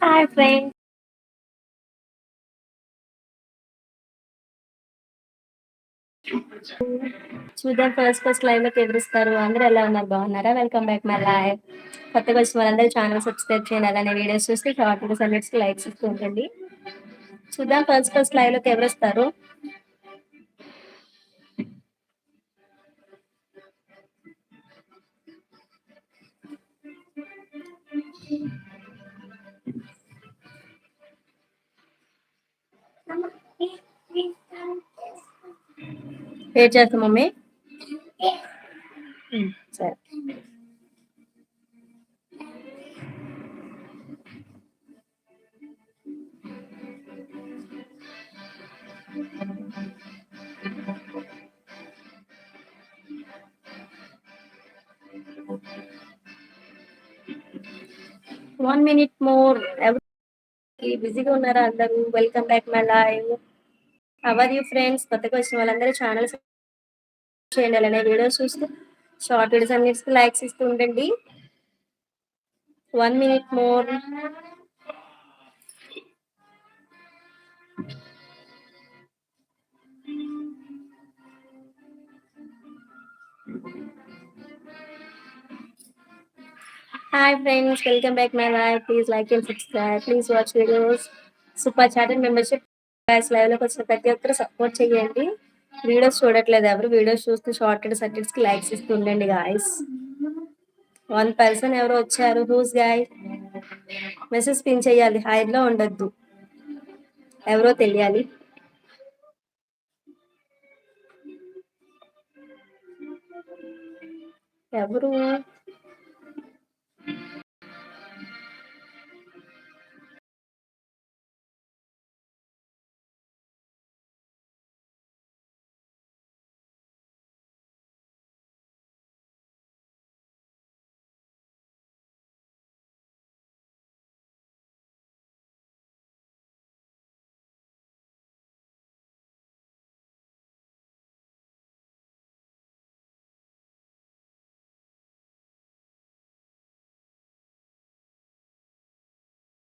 Hi friend చూద్దాం first first లైవ్లోకి ఎవరిస్తారు అందరూ ఎలా ఉన్నారు? బాగున్నారా? వెల్కమ్ బ్యాక్ మై లైవ్ కొత్తగా వచ్చిన వాళ్ళందరూ ఛానల్ సబ్స్క్రైబ్ చేయండి అలానే వీడియోస్ చూస్తే షార్ట్ వీడియోస్ అన్నిటికి లైక్స్ ఇస్తూ ఉంటుంది చూద్దాం ఫస్ట్ ఫస్ట్ లైవ్లోకి Thank you. ఏం చేస్తాం మమ్మీ ఉమ్, సరే వన్ మినిట్ మోర్ ఎవరు బిజీగా ఉన్నారా అందరూ? Welcome back my live hour you friends కొత్తగా వచ్చిన వాళ్ళందరూ ఛానల్ చేయండి అలానే వీడియోస్ చూస్తూ షార్ట్ వీడియోస్ అన్నిటికీ లైక్స్ ఇస్తూ ఉండండి. One minute more hi friends welcome back my life please like and subscribe please watch videos super chat and membership లైవ్లోకి వచ్చిన ప్రతి ఒక్కరు సపోర్ట్ చేయండి వీడియోస్ చూడట్లేదు ఎవరు. వీడియోస్ చూస్తూ షార్ట్ అండ్ సర్టిఫికెట్స్కి లైక్స్ ఇస్తూ ఉండండి గాయస్ వన్ పర్సన్ ఎవరు వచ్చారు. హూస్ గాయ్ మెసేజ్ పిన్ చేయాలి. హైడ్లో ఉండొద్దు. ఎవరో తెలియాలి. ఎవరు?